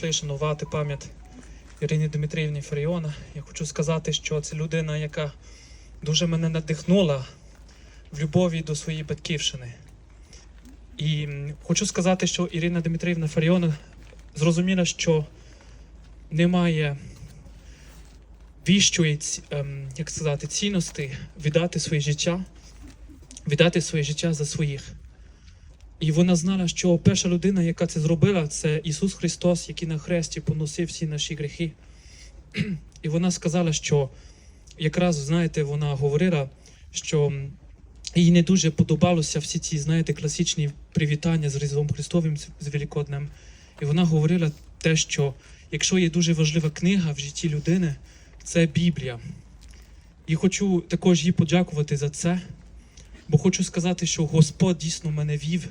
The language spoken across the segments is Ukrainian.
прийшли шанувати пам'ять Ірини Дмитріївні Фаріона. Я хочу сказати, що це людина, яка дуже мене надихнула в любові до своєї батьківщини. І хочу сказати, що Ірина Дмитріївна Фаріона зрозуміла, що немає віщої, ем, як сказати, цінності віддати своє життя, віддати своє життя за своїх. І вона знала, що перша людина, яка це зробила, це Ісус Христос, який на хресті поносив всі наші гріхи. І вона сказала, що якраз, знаєте, вона говорила, що їй не дуже подобалося всі ці, знаєте, класичні привітання з Різдвом Христовим, з- Великоднем. І вона говорила те, що якщо є дуже важлива книга в житті людини, це Біблія. І хочу також їй подякувати за це, бо хочу сказати, що Господь дійсно мене вів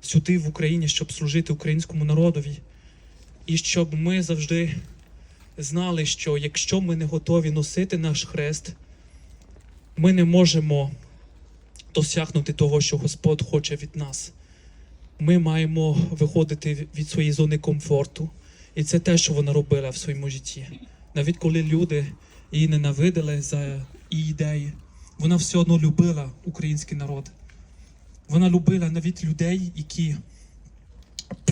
сюди, в Україні, щоб служити українському народові, і щоб ми завжди знали, що якщо ми не готові носити наш хрест, ми не можемо досягнути того, що Господь хоче від нас. Ми маємо виходити від своєї зони комфорту. І це те, що вона робила в своєму житті. Навіть коли люди її ненавидили за її ідеї, вона все одно любила український народ. Вона любила навіть людей, які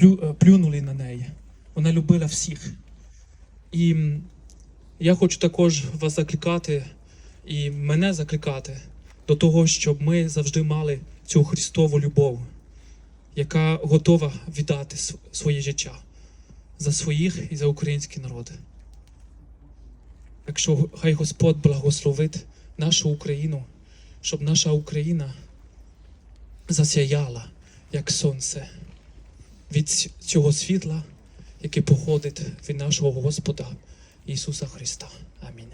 е, плюнули на неї. Вона любила всіх. І я хочу також вас закликати і мене закликати до того, щоб ми завжди мали цю Христову любов, яка готова віддати своє життя за своїх і за український народ. Якщо хай Господь благословить нашу Україну, щоб наша Україна засяяла, як сонце, від цього світла, яке походить від нашого Господа Ісуса Христа. Амінь.